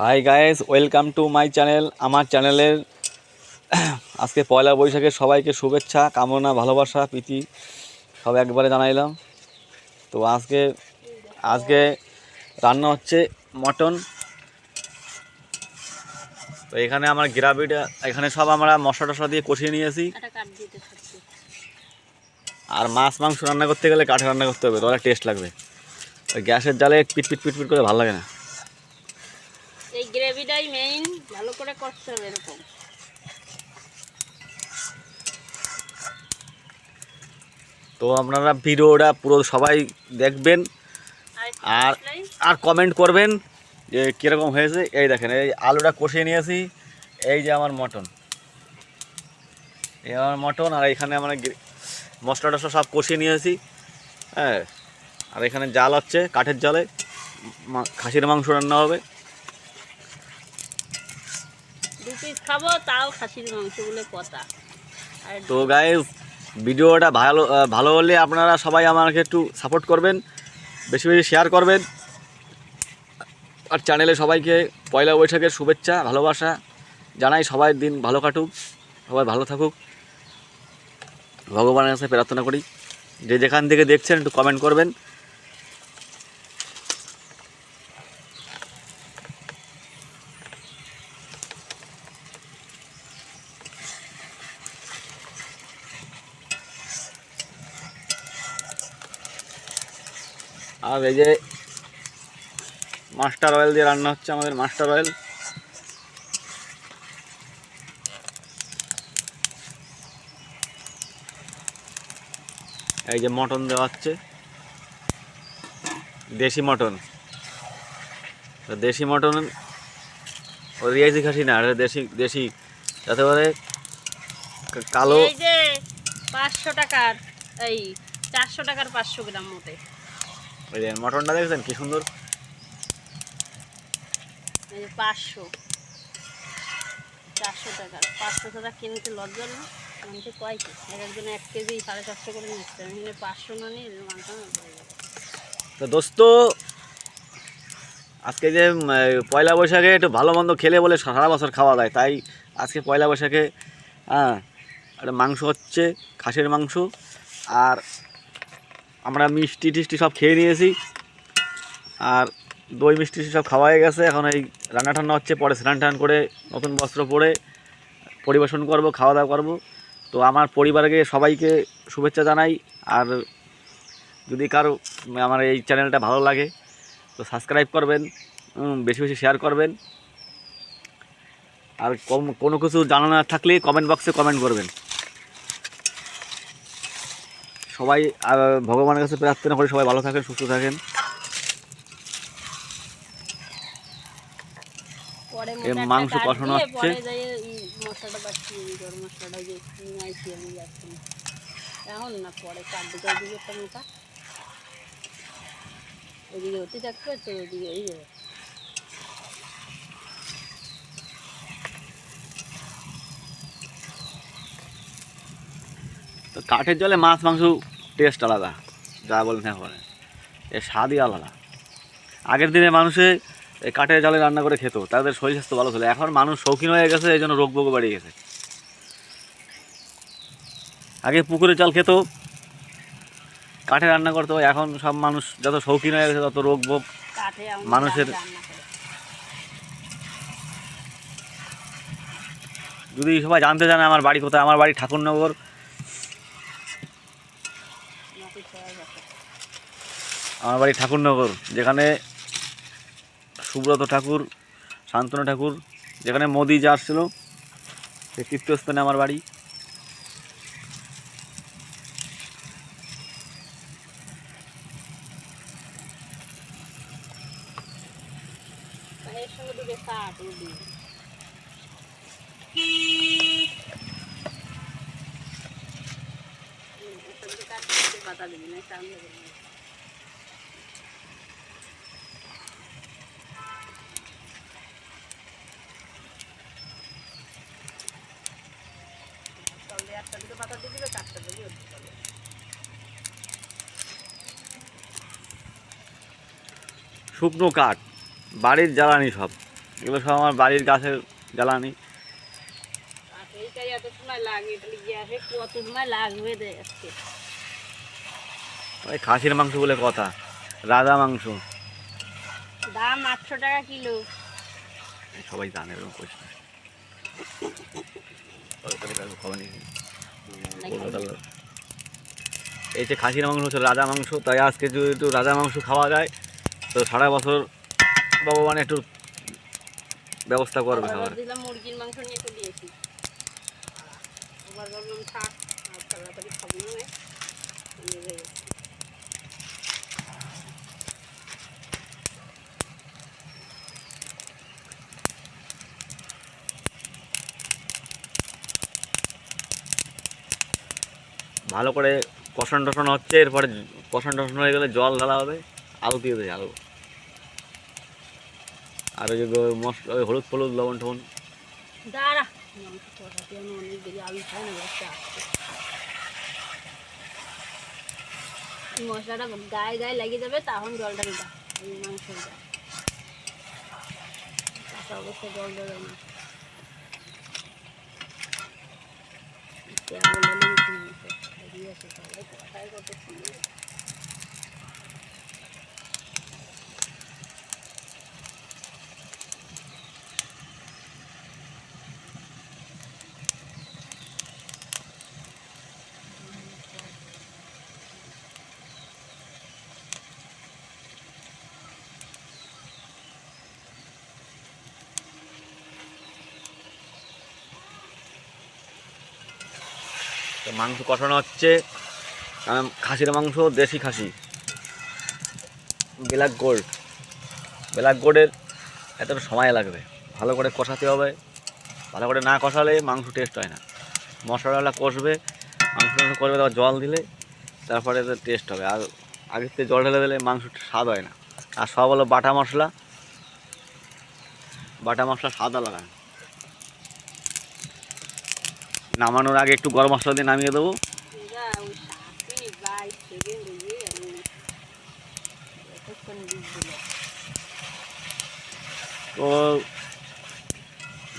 Hi guys welcome to my channel আমার চ্যানেলের আজকে পয়লা বৈশাখের সবাইকে শুভেচ্ছা কামনা ভালোবাসা প্রীতি সব একবারে জানাইলাম। তো আজকে আজকে রান্না হচ্ছে মটন। তো এখানে আমার গ্রাভিটা এখানে সব আমরা মশলা টশলা দিয়ে কষিয়ে নিয়েছি। আর মাছ মাংস রান্না করতে গেলে কাঠে রান্না করতে হবে তাহলে টেস্ট লাগবে। গ্যাসের জালে পিট পিট পিট পিট করে ভালো লাগে না। গ্রেভিটাই মেইন ভালো করে করতে হবে এরকম। তো আপনারা ভিডিওটা পুরো সবাই দেখবেন আর আর কমেন্ট করবেন যে কীরকম হয়েছে। এই দেখেন এই আলুটা কষিয়ে নিয়েছি এই যে আমার মটন। এই আমার মটন আর এখানে আমরা মশলা টশলা সব কষিয়ে নিয়েছি হ্যাঁ। আর এখানে জাল হচ্ছে কাঠের জালে খাসির মাংস রান্না হবে। তো গাইজ ভিডিওটা ভালো ভালো হলে আপনারা সবাই আমাকে একটু সাপোর্ট করবেন, বেশি বেশি শেয়ার করবেন। আর চ্যানেলে সবাইকে পয়লা বৈশাখের শুভেচ্ছা, ভালোবাসা জানাই, সবাই দিন ভালো কাটুক, সবাই ভালো থাকুক। ভগবানের কাছে প্রার্থনা করি। যে যেখান থেকে দেখছেন একটু কমেন্ট করবেন। আর এই যে মাস্টার অয়েল দিয়ে রান্না হচ্ছে আমাদের মাস্টার অয়েল। এই যে মটন দেওয়া হচ্ছে। দেশি মটন। দেশি মটন ও রিয়াজি খাসি না দেশি দেশি। যাতে করে কালো পাঁচশো টাকার, এই চারশো টাকার পাঁচশো গ্রাম মতে এই যে মটনটা দেখছেন কি সুন্দর? পাঁচশো। চারশো টাকার পাঁচশো টাকা কিনতে লজ্জা না? আনতে কয় কি এক একজনে এক কেজি সাড়ে চারশো করে নিচ্ছে। আমি এখানে পাঁচশো না নিয়ে তো দোস্ত আজকে যে পয়লা বৈশাখে একটু ভালো মন্দ খেলে বলে সারা বছর খাওয়া যায় তাই আজকে পয়লা বৈশাখে হ্যাঁ একটা মাংস হচ্ছে খাসির মাংস আর আমরা মিষ্টি টিষ্টি সব খেয়ে নিয়েছি। আর দই মিষ্টি সব খাওয়া হয়ে গেছে। এখন এই রান্না টান্না হচ্ছে, পরে স্নান টান করে নতুন বস্ত্র পরে পরিবেশন করব, খাওয়া দাওয়া করব। তো আমার পরিবারকে, সবাইকে শুভেচ্ছা জানাই। আর যদি কারও আমার এই চ্যানেলটা ভালো লাগে, তো সাবস্ক্রাইব করবেন বেশি বেশি শেয়ার করবেন। আর কম- কোনো কিছু জানা না থাকলে কমেন্ট বক্সে কমেন্ট করবেন। সবাই আর ভগবানের কাছে প্রার্থনা করে সবাই ভালো থাকেন সুস্থ থাকেন। মাংস কষানো হচ্ছে। এখন না পরে দিকে ওদিকে একটা মোটা। ওদিকে হতে থাকবে তো ওদিকে এই তো কাঠের জলে মাছ মাংস টেস্ট আলাদা যা বলেন হ্যাঁ বলেন। এর স্বাদই আলাদা। আগের দিনে মানুষে এই কাঠের জলে রান্না করে খেত তাদের শরীর স্বাস্থ্য ভালো ছিল। এখন মানুষ শৌখিন হয়ে গেছে এই জন্য রোগ বোগ বাড়িয়ে গেছে। আগে পুকুরে জল খেত কাঠে রান্না করতো এখন সব মানুষ যত শৌখিন হয়ে গেছে তত রোগ ভোগ আমার মানুষের- যদি সবাই জানতে চান আমার বাড়ি কোথায় আমার বাড়ি ঠাকুরনগর আমার বাড়ি ঠাকুরনগর, যেখানে সুব্রত ঠাকুর, শান্তনু ঠাকুর, যেখানে মোদি যা আসছিল, সেই তীর্থস্থানে আমার বাড়ি। এর সঙ্গে দিকে কাঠ ওদিকে পাতা দিবি না সামনে দিবি। না। একটা দিকে পাতা দিয়ে দিবে চারটা দিকে শুকনো কাঠ বাড়ির জ্বালানি সব। এগুলো সব আমার বাড়ির গাছের জ্বালানি। এইটাই এত সময় লাগে তাহলে গ্যাসে কত সময় লাগবে আজকে। ওই খাসির মাংস বলে কথা। রাজা মাংস। দাম আটশো টাকা কিলো। সবাই জানে এরকম করিস না। এই যে খাসির মাংস হচ্ছে রাজা মাংস তাই আজকে যদি একটু রাজা মাংস খাওয়া যায় তো সারা বছর ভগবান একটু ব্যবস্থা করবে খাবার। মুরগির মাংস নিয়ে চলে এসি আবার ভাবলাম থাক আর তাড়াতাড়ি খাব না। ভালো করে কষান টষান হচ্ছে, এরপরে কষান টষান হয়ে গেলে জল ঢালা হবে, আলু দিয়ে দেয় আলু। আর ওই যে মশলা ওই হলুদ ফলুদ, লবণ টবণ। মশলাটা গায়ে গায়ে লাগিয়ে যাবে তখন জলটা দিবা। দেবে বেরিয়ে আসে তাহলে কোথায় কত সুন্দর মাংস কষানো হচ্ছে। খাসির মাংস দেশি খাসি। ব্ল্যাক গোল্ড ব্ল্যাক গোল্ডের এতটা সময় লাগবে। ভালো করে কষাতে হবে। ভালো করে না কষালে মাংস টেস্ট হয় না। মশলাটা কষবে, মাংস করবে, তারপর জল দিলে তারপরে টেস্ট হবে। আর আগের থেকে জল ঢেলে দিলে মাংস স্বাদ হয় না। আর সব হলো বাটা মশলা। বাটা মশলা স্বাদ আলাদা। নামানোর আগে একটু গরম মশলা দিয়ে নামিয়ে দেবো। তো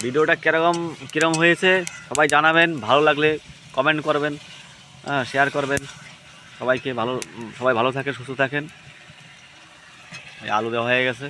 ভিডিওটা কীরকম কীরকম হয়েছে সবাই জানাবেন, ভালো লাগলে কমেন্ট করবেন হ্যাঁ শেয়ার করবেন। সবাইকে ভালো, সবাই ভালো থাকেন, সুস্থ থাকেন। আলু দেওয়া হয়ে গেছে।